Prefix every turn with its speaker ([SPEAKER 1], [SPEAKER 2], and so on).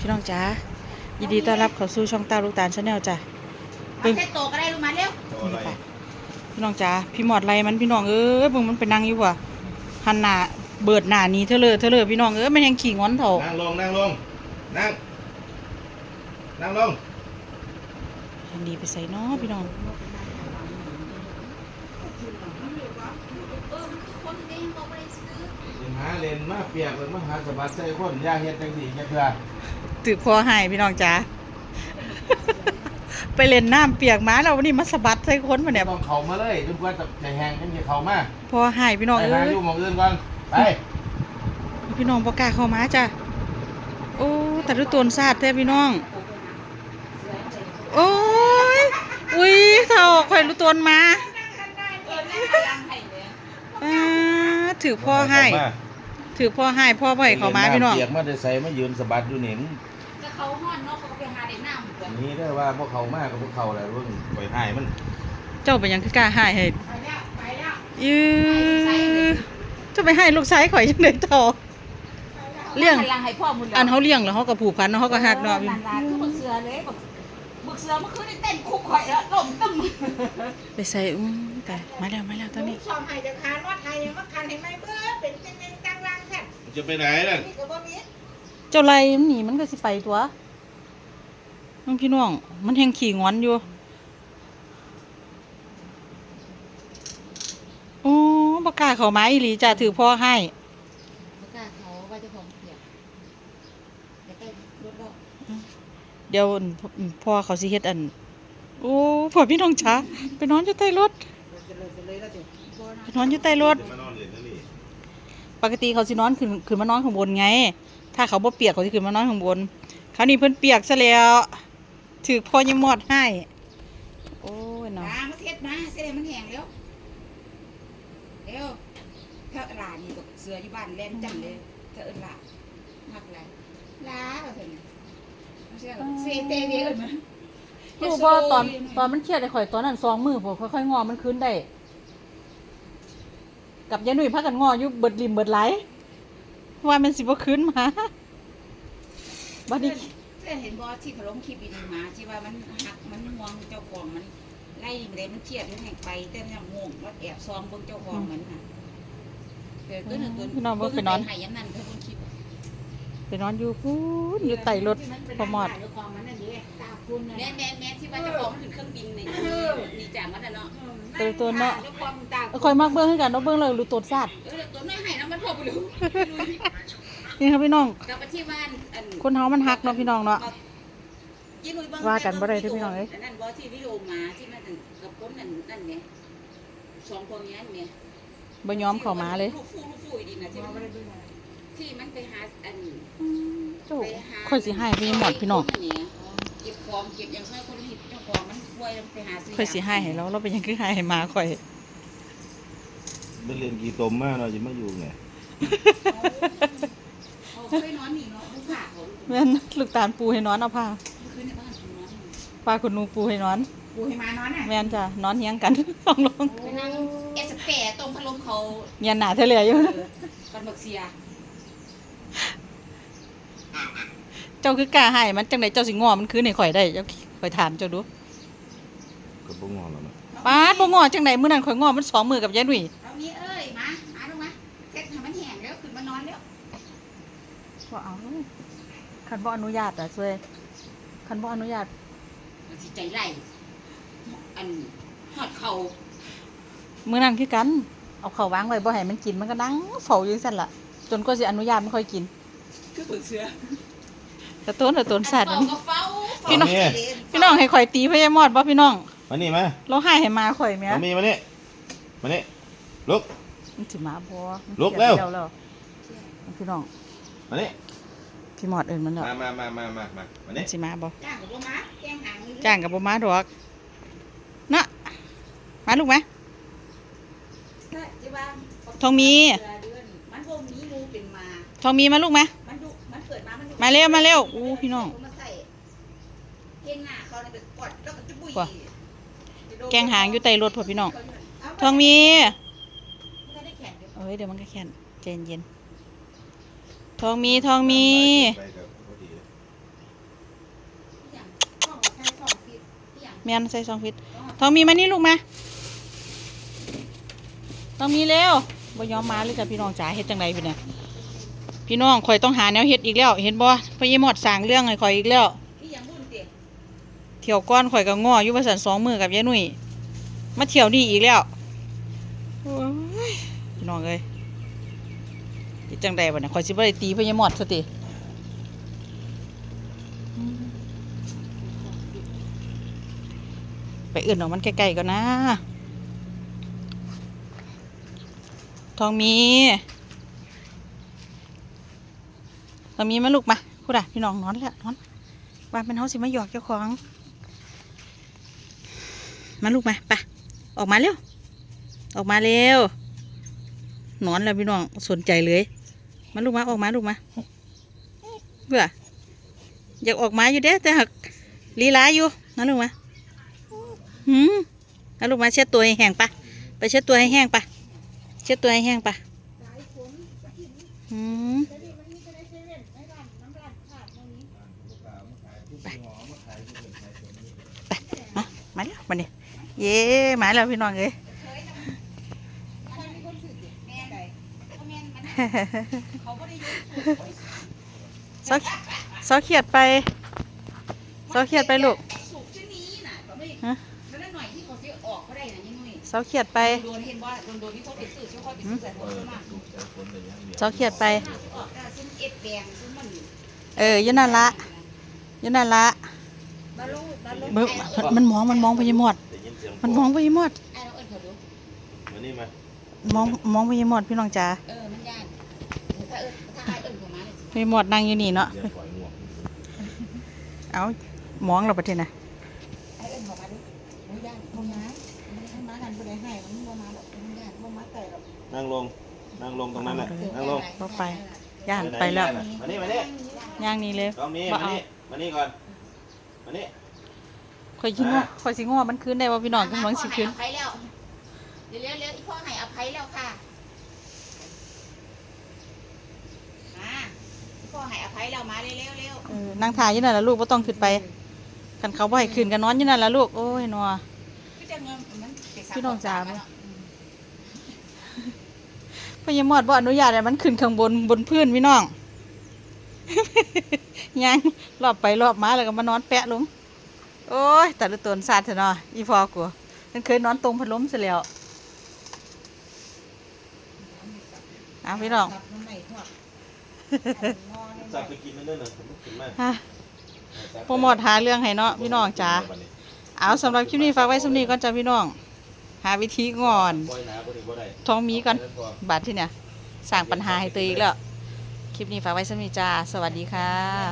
[SPEAKER 1] พี่น้องจ๋ายินดีต้อนรับเข้าสู่ช่องตาลูกตาลชาแนลจ้ะ
[SPEAKER 2] เอาเส้นโตก็ได้ลูกมาเร็ว
[SPEAKER 3] ตัวอะไร
[SPEAKER 1] พี่น้องจ๋าพี่หมอดไรมันพี่น้องเอ้ยเบิ่งมันไปนั่งอยู่ว่ะหันหน้าเบิดหน้าหนี้เธอเลยเธอเลยพี่น้องเอ้ยมันยังขี่งอนเถอะ
[SPEAKER 3] นั่งลงนั่งลงนั่งนั่งลง
[SPEAKER 1] อันดีไปใส่เนาะพี่น้อง
[SPEAKER 2] เออมันคือคนเด้งบอกไม่ได้ซื้อ
[SPEAKER 3] ยิงหาเลนมาเปียกเลยมาหาสะบัดใส่คนอยาเฮ็ดจังสี่แค่เพื่อ
[SPEAKER 1] ถือคอให้พี่น้องจ๋า ไปเล่นน้ำเปียกมาแล้ววันนี้มาสะบัดใส่คนมาเนี่ย
[SPEAKER 3] ต้องเข้ามาเลยจนกว่าจะจะแห้งจังสิเข้ามา
[SPEAKER 1] พอให้พี่น้อง
[SPEAKER 3] ไป
[SPEAKER 1] เอ้
[SPEAKER 3] หายอยู่หมองอื่นก่อนไป
[SPEAKER 1] พี่น้องบ่กล้าเข้ามาจ้ะโอ้แต่ดูตัวซาดแท้พี่น้อง โอ้ยอุ้ยเท่าข่อยรู้ตัวมา
[SPEAKER 2] เออแม่กำลังให้เลย
[SPEAKER 1] อ่าถือพ่อให้ ถือพ่อให้พ่อบ่ให้เข้ามาพี่น้อง
[SPEAKER 3] เปียกมาได้ใส่มายืนสะบัดอยู่นี่
[SPEAKER 2] ก็เน้ำเหมือนกัน
[SPEAKER 3] นี่ได้อว่าพวกเขามากกับพวกเขาอะไรเบิ่งปล่อยให้มัน
[SPEAKER 1] เจ้าเป็นหยังคือกล้าให้ให้
[SPEAKER 2] ไปแล้วไปแล้ว
[SPEAKER 1] ยือเจะไปให้ลูกชายข่อยจังได๋เท่าเลี้ยง
[SPEAKER 2] กำลังให้พ่อมุน
[SPEAKER 1] อันเฮาเลี้ยงแล้วเฮาก็ผูกพันเนาะเฮาก็ฮักเนาะ
[SPEAKER 2] นานๆคือบึกเสือเลยบึกบึกเสือเมื่อคืนได้เต้นคุกข่อยแล้วล่มตึ้ม
[SPEAKER 1] ไปใส่อืมแต่มาแล้วมาแล้วตอนนี้
[SPEAKER 4] ชอบให้จะคานว่าไทยยังว่าคันให้ไม่เบื่อเป็นเป็นเป็นตั้งร่างแค่
[SPEAKER 3] จะไปไหนนั่น
[SPEAKER 4] นี่ก็บ่มี
[SPEAKER 1] เจ้าไล่มันหนีมันก็สิไปตัว น้องพี่น้อง มันแฮงขี่งอนอยู่ โอ้บ่กล้าเข้ามาอีหลีจ้ะถือพ่อให้
[SPEAKER 2] ไม่กล้าเขาว่าเจ้าของเปียกไปเต้นรถเรา
[SPEAKER 1] เดี๋ยวพ่อเขาสิเฮ็ดอัน โอ้พ่อพี่น้องจ๋าไปนอนอยู่ใต้รถไปนอนอยู่ใต้รถ
[SPEAKER 3] จะมานอนเล่นนั่นนี่
[SPEAKER 1] ปกติเขาสินอนขึ้นขึ้นมานอนข้างบนไง ถ้าเขาบ่เปียกเขาสิขึ้นมานอนข้างบนคราวนี้เพิ่นเปียกซะแล้ว ถือพ่อยังมอดให้ โอ้ยเนาะ
[SPEAKER 2] น้ำมาเช็ดมาเช็ดให้มันแห้งแล้วเร็วเธอหลานนี่กับเสืออยู่บ้านเล่นจังเลยเธอเอิ้นหลานมักอะไรลาเอาเถอะนะไม่ใช่หรอกเซเตเวเอิ้นมา
[SPEAKER 1] รู้บ่ตอนตอนมันเครียดไอ้ข่อยตอนนั้นสองมือผมค่อยๆงอมันคืนได้ กับยายหนุ่ยพากันงออยู่เบิดริมเบิดไหลว่ามันสิบ่คืนมาบัดนี้
[SPEAKER 2] เพื่อนเห็นบอที่เขาลงคลิปอีนึงมาที่ว่ามันหักมันห่วงเจ้าของมันไล่มันเลยมันเครียดมันแหงไปแต่มันงงมันแอบซองเบิ่งเจ้าของมันน่ะเกิดขึ้นหนึ่งตัว
[SPEAKER 1] พี่น้องบ่ไปนอน
[SPEAKER 2] หายยันนั่นเธอบนคลิป
[SPEAKER 1] ไปนอนอยู่พูนอยู่ใต้รถพอมอด
[SPEAKER 4] เจ้าของมันนั่นเด้ตาคุณน่ะ
[SPEAKER 2] แม่แม่แม่ที่ว่าเจ้าของมันถึงเครื่องบินนี่นี่จากมันน่ะเนาะ
[SPEAKER 1] ตัวตัวเนาะ
[SPEAKER 4] เจ้าของตา
[SPEAKER 1] เอาข่อยมักเบิ่งคือกันเนาะเบิ่งแล้วรู้ตัวซาด
[SPEAKER 2] เออตัวน้อยหายน้ำมันพอไปรู้
[SPEAKER 1] นี่ครับพี่น้อง
[SPEAKER 2] กลับมาที่บ้านอัน
[SPEAKER 1] คนเฮามันฮักเนาะพี่น้องเนาะ
[SPEAKER 2] ยี่ลุยเบิ่ง
[SPEAKER 1] ว่ากันบ่ได้เด้อพี่น้องเอ้ย
[SPEAKER 2] นั่นบอที่วิดีโอมาที่มันกับคนนั่นนั่นไงสองคนนี้เนี่ย
[SPEAKER 1] บ่ยอมเข้ามาเลย
[SPEAKER 2] ลูกฟูลูกฟูอีดีนะที่มันที่มันไปหาอัน
[SPEAKER 1] เจ้าข่อยสิให้พี่หมอดพี่น้อง
[SPEAKER 2] เก็บของเก็บอย่างช่วยคนที่เจ้าของมันป่วยแล้วไปหาซื้อ
[SPEAKER 1] ข่อยสิให้ให้เราเราเป็นหยังคือให้ให้หมาข่อย
[SPEAKER 3] เป็นเรียนกี่ตมมากเนาะจะมาอยู่ไง
[SPEAKER 2] เขาเคยนอนหนีเนาะลูกขาเขา
[SPEAKER 1] แม่นลูกตาลปูให้นอนเอาผ้า
[SPEAKER 2] คืนในบ้านนอน
[SPEAKER 1] ปลาคุณนูปูให้นอน
[SPEAKER 4] ปูให้มานอนน่ะ
[SPEAKER 1] แม่นจ้ะนอนเฮียงกันลองลง
[SPEAKER 2] ไปนั่งแอสแปะตรงพัดลมเขา
[SPEAKER 1] เงียนหนาเทเหลืออยู่
[SPEAKER 2] กันบักเสีย
[SPEAKER 1] เจ้าคือกล้าให้มันจังไดเจ้าสิงอมันคือในข่อยได้เจ้าข่อยถามเจ้าดู
[SPEAKER 3] ก็บ่งอนแล้วนะ
[SPEAKER 1] ป้าดบ่งอจังไดมื้อนั้นข่อยงอมันสองมือกับยายหนุ่ย
[SPEAKER 2] เอานี้เอ้ยมามาลูกมาเซ็ตให้มันแห้งแล้วขึ้นมานอนแล้ว
[SPEAKER 1] บ่เอาคันบ่อนุญาตอะช่วยคันบ่อนุญาต
[SPEAKER 2] มันสิใจไหลอันหอดเขา
[SPEAKER 1] มื้อนั้นคือกัน เอาเข้าวางไว้บ่ให้มันกินมันก็นั่งเฝ้าอยู่ซั่นล่ะ จนกว่าสิอนุญาตมันค่อยกิน
[SPEAKER 2] คือเปิดเสือก
[SPEAKER 1] ระต้นกระต้นสัตว์มัน
[SPEAKER 2] ก็เฝ้า
[SPEAKER 1] พี่น้องพี่น้องให้ข่อยตีพญามอดบ่พี่น้อง
[SPEAKER 3] มานี่มา
[SPEAKER 1] เราให้ให้มาข่อยแหม่
[SPEAKER 3] มามีมานี่มานี่ลุก
[SPEAKER 1] มันสิมาบ่มัน
[SPEAKER 3] ลุกเร็ว
[SPEAKER 1] สียแล้วพี่น้อง
[SPEAKER 3] มานี่
[SPEAKER 1] พี่หมอดเอิ้นมันแล้ว
[SPEAKER 3] มามามามามามามา
[SPEAKER 1] มั
[SPEAKER 3] นี่
[SPEAKER 1] นสิมาบ่
[SPEAKER 4] จ้างกับบ่มาแกงหางอยู่
[SPEAKER 1] จ้างกับบ่มาดอกเนาะมาลูกไหม
[SPEAKER 2] ที่ว่า
[SPEAKER 1] ทองมี
[SPEAKER 2] มันบ่มีงูเป็นมา
[SPEAKER 1] ทองมีมาลูกไหม
[SPEAKER 2] มันดุมันเกิดมามันดุ
[SPEAKER 1] มาเร็วมาเร็วอู้พี่น้อง
[SPEAKER 2] มาใส่เกงหน้าเขาเนี่ยเป็นกดแล้วก็จะบุย
[SPEAKER 1] กว่าแกงหางอยู่ใต้รถพ่อพี่น้อง
[SPEAKER 2] เอา
[SPEAKER 1] ทองมี
[SPEAKER 2] ไม่ได้แข่งเดี๋ยว
[SPEAKER 1] เอ้ยเดี๋ยวมันก็แค่นใจเย็นๆ ทองมีทองมี
[SPEAKER 3] เมี
[SPEAKER 1] ยนใส่ซองฟิตทองมีมานี่ลูกมาทองมีเร็วบ่ยอมมาเลยจ้ะพี่น้องจ๋าเฮ็ดจังไรพี่เนี่ยพี่น้องคอยต้องหาแนวเฮ็ดอีกแล้ว เห็นบ่พยี่หมดสร้างเรื่องให้คอยอีกแล้ว
[SPEAKER 2] เที่
[SPEAKER 1] ยวก้อนคอยกับง้ออยู่ประสันสองมือกับยายนุ่ยมาเที่ยวนี่อีกแล้วพี่น้องเอ้ย จังใดบ่เนี่ยข่อยสิบ่ได้ตีพ่อใหญ่หมอดซะติไปอื่นออกมันใกล้ๆก่อนนะ ทองมีทองมีมาลูกมาพูดอะพี่น้องนอนแล้วนอนบ้านเป็นเฮาสิมาหยอกเจ้าของ มาลูกมาไปออกมาเร็ว ออกมาเร็วนอนแล้วพี่น้องสนใจเลย มาลูกมาออกมาลูกมาเบื่ออยากออกมาอยู่เด้แต่หักลีลาอยู่มาลูกมาหืมมาลูกมาเช็ดตัวให้แห้งปะไปเช็ดตัวให้แห้งปะเช็ดตัวให้แห้งปะหืมมามาแล้วมาเนี่ยเย้มาแล้วพี่น้องเอ้ย
[SPEAKER 2] แม่ใดเขาแม่นมันเขาบ่ได้ยิน
[SPEAKER 1] เซาเซาเขียดไปเซาเขียดไปลูก
[SPEAKER 2] สุกชื่อนี้น่ะก็ไม่
[SPEAKER 1] ฮะ
[SPEAKER 2] แล้วนั่นหน่อยที่เขาสิออกเขาได้น่ะยังนุ่ย
[SPEAKER 1] เซาเขียดไป
[SPEAKER 2] โดนเห็นว่าโดนโดนที่เขาไปซื้อเจ้าเขาไปซื้อแต่เขาซื้อมา
[SPEAKER 1] เซาเขียดไป
[SPEAKER 2] ออกแต่ซุ้มเอ็ดแดงซุ้มมัน
[SPEAKER 1] เอออยันนั่นละอยันนั่นละ
[SPEAKER 2] มาลูกมาลูก
[SPEAKER 1] เบิ่งมันมองมันมองไปยี่หมด
[SPEAKER 3] ได้ยินเสียง
[SPEAKER 1] มันมองไปยี่หมด
[SPEAKER 2] ไอ้เราเอิ้นเขาดู
[SPEAKER 3] มานี่มา
[SPEAKER 1] มองมองไปยี่หมดพี่น้องจ๋า
[SPEAKER 2] เออมันย่านถ้าเอิ้นถ้าไอ้เอิ้นเขามาเนี่ย
[SPEAKER 1] ไปหมดนั่งอยู่นี่เนาะ
[SPEAKER 3] เดี๋ยวปล่อยงวก
[SPEAKER 1] เอามองเราประเทศน่ะ
[SPEAKER 2] ไอ้เอิ้นเขามาดูมันย่านเขามามันมากันบ่ได้ให้มันบ่มาดอกมันย่านบ่มาแต่ดอก
[SPEAKER 3] นั่งลง นั่งลงตรงนั้นแหละ นั่งลง
[SPEAKER 1] บ่ไป ย่านไปแล้ว
[SPEAKER 3] มานี่มานี่
[SPEAKER 1] ย่างนี้เลย
[SPEAKER 3] ต้องมี
[SPEAKER 1] บ่
[SPEAKER 3] มา
[SPEAKER 1] เอา
[SPEAKER 3] นี่มานี่ก่อน มานี่
[SPEAKER 1] ข่อยสิง้อข่อยสิง้อมันคืนได้ว่าพี่น้องกำลังสิคืน
[SPEAKER 2] อภัยแล้ว เดี๋ยวเร็วๆอีพ่อให้อภัยแล้วค่ะมาอี พ่อให้อภัยแล้วมาเร็วๆเร็ว
[SPEAKER 1] เออนั่งถ่ายอยู่นั่นล่ะลูกบ่ต้องขึ้นไปกันเขาบ่ให้ขึ้นกันนอนอยู่นั่นล่ะลูกโอ้ยนัว
[SPEAKER 2] พี่จะเงินมันไปซัก
[SPEAKER 1] พี่น้องจ๋า
[SPEAKER 2] ขเนะ
[SPEAKER 1] พญามอดบ่อนุญาตให้มันขึ้นข้างบนบนพื้นพี่น้อง ยังรอบไปรอบมาแล้วก็มานอนแปะลงโอ้ยแต่ละตนสาดเถอะเนาะอีพอกูมันเคยนอนตรงพัดลมซะแล้วเอาพี่น้อง
[SPEAKER 2] ซับ
[SPEAKER 3] จับไปกินนั่นน่ะผมกินมาก
[SPEAKER 1] ฮะโปรโมทหาเรื่องให้เนาะพี่น้องจ๋าเอาสำหรับคลิปนี้ฝากไว้สำนี้ก่อนจ้าพี่น้อง หาวิธีก่อน
[SPEAKER 3] ปล่อยหนาบ่ได้บ่ได้
[SPEAKER 1] ท้องมีก่อนบาดที่เนี่ยสร้างปัญหาให้ตัวเองแล้ว คลิปนี้ฝากไว้สำนี้จ้าสวัสดีค่ะ